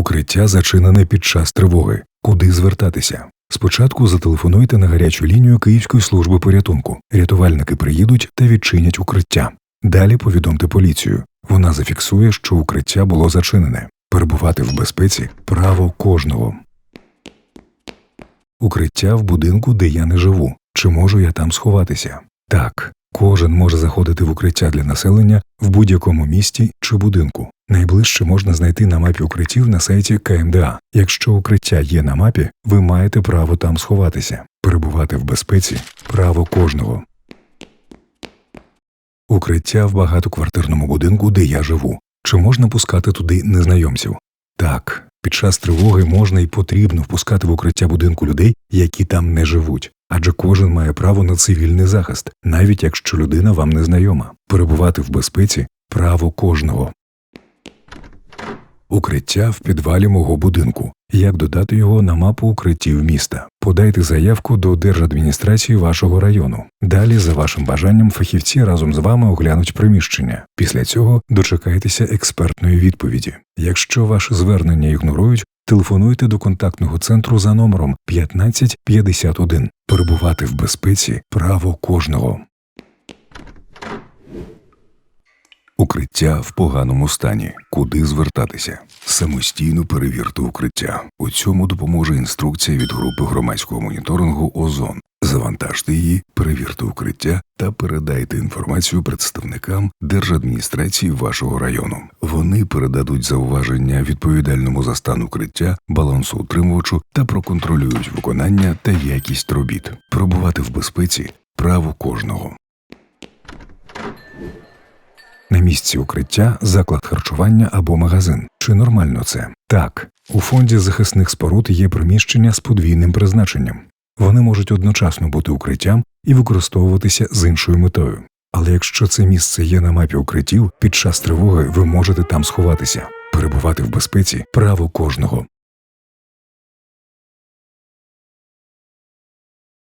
Укриття зачинене під час тривоги. Куди звертатися? Спочатку зателефонуйте на гарячу лінію Київської служби порятунку. Рятувальники приїдуть та відчинять укриття. Далі повідомте поліцію. Вона зафіксує, що укриття було зачинене. Перебувати в безпеці право кожного. Укриття в будинку, де я не живу. Чи можу я там сховатися? Так, кожен може заходити в укриття для населення в будь-якому місті чи будинку. Найближче можна знайти на мапі укриттів на сайті КМДА. Якщо укриття є на мапі, ви маєте право там сховатися. Перебувати в безпеці право кожного. Укриття в багатоквартирному будинку, де я живу. Чи можна пускати туди незнайомців? Так, під час тривоги можна і потрібно впускати в укриття будинку людей, які там не живуть. Адже кожен має право на цивільний захист, навіть якщо людина вам не знайома. Перебувати в безпеці право кожного. Укриття в підвалі мого будинку. Як додати його на мапу укриттів міста? Подайте заявку до держадміністрації вашого району. Далі, за вашим бажанням, фахівці разом з вами оглянуть приміщення. Після цього дочекайтеся експертної відповіді. Якщо ваше звернення ігнорують, телефонуйте до контактного центру за номером 1551. Перебувати в безпеці право кожного. Укриття в поганому стані. Куди звертатися? Самостійно перевірте укриття. У цьому допоможе інструкція від групи громадського моніторингу Озон. Завантажте її, перевірте укриття та передайте інформацію представникам держадміністрації вашого району. Вони передадуть зауваження відповідальному за стан укриття, балансоутримувачу та проконтролюють виконання та якість робіт. Пробувати в безпеці право кожного. На місці укриття заклад харчування або магазин. Чи нормально це? Так, у фонді захисних споруд є приміщення з подвійним призначенням. Вони можуть одночасно бути укриттям і використовуватися з іншою метою. Але якщо це місце є на мапі укриттів, під час тривоги ви можете там сховатися, перебувати в безпеці право кожного.